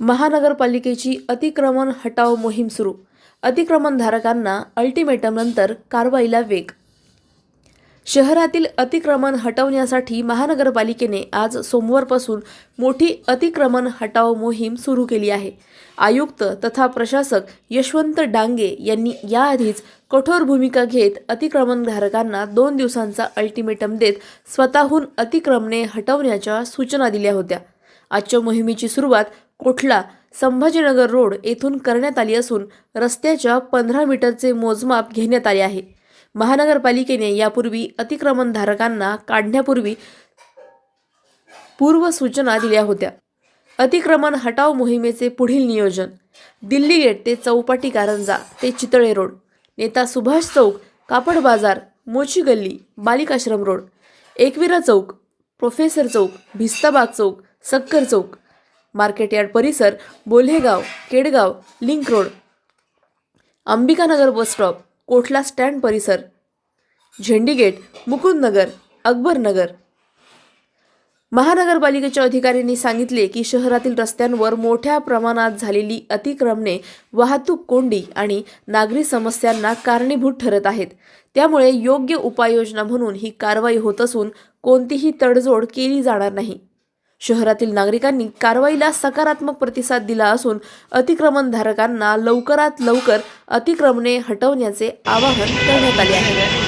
महानगरपालिकेची अतिक्रमण हटाव मोहीम सुरू. अतिक्रमणधारकांना अल्टिमेटमनंतर कारवाईला वेग. शहरातील अतिक्रमण हटवण्यासाठी महानगरपालिकेने आज सोमवारपासून मोठी अतिक्रमण हटाव मोहीम सुरू केली आहे. आयुक्त तथा प्रशासक यशवंत डांगे यांनी याआधीच कठोर भूमिका घेत अतिक्रमणधारकांना दोन दिवसांचा अल्टिमेटम देत स्वतःहून अतिक्रमणे हटवण्याच्या सूचना दिल्या होत्या. आजच्या मोहिमेची सुरुवात कोठला संभाजीनगर रोड येथून करण्यात आली असून रस्त्याच्या पंधरा मीटरचे मोजमाप घेण्यात आले आहे. महानगरपालिकेने यापूर्वी अतिक्रमणधारकांना काढण्यापूर्वी पूर्व सूचना दिल्या होत्या. अतिक्रमण हटाव मोहिमेचे पुढील नियोजन. दिल्ली गेट ते चौपाटी कारंजा ते चितळे रोड. नेता Subhash Chowk Kapad Bazar Mochi Galli Balikashram road. Ekvira Chowk professor Chowk Bhistabag Chowk Sakkar Chowk market yard परिसर Bolhegaon Kedgaon link road Ambikanagar bus stop Kothla stand परिसर झेंडी गेट मुकुंदनगर अकबरनगर महानगरपालिकेच्या अधिकाऱ्यांनी सांगितले की शहरातील रस्त्यांवर मोठ्या प्रमाणात झालेली अतिक्रमणे वाहतूक कोंडी आणि नागरी समस्यांना कारणीभूत ठरत आहेत. त्यामुळे योग्य उपाययोजना म्हणून ही कारवाई होत असून कोणतीही तडजोड केली जाणार नाही. शहरातील नागरिकांनी कारवाईला सकारात्मक प्रतिसाद दिला असून अतिक्रमणधारकांना लवकरात लवकर अतिक्रमणे हटवण्याचे आवाहन करण्यात आले आहे.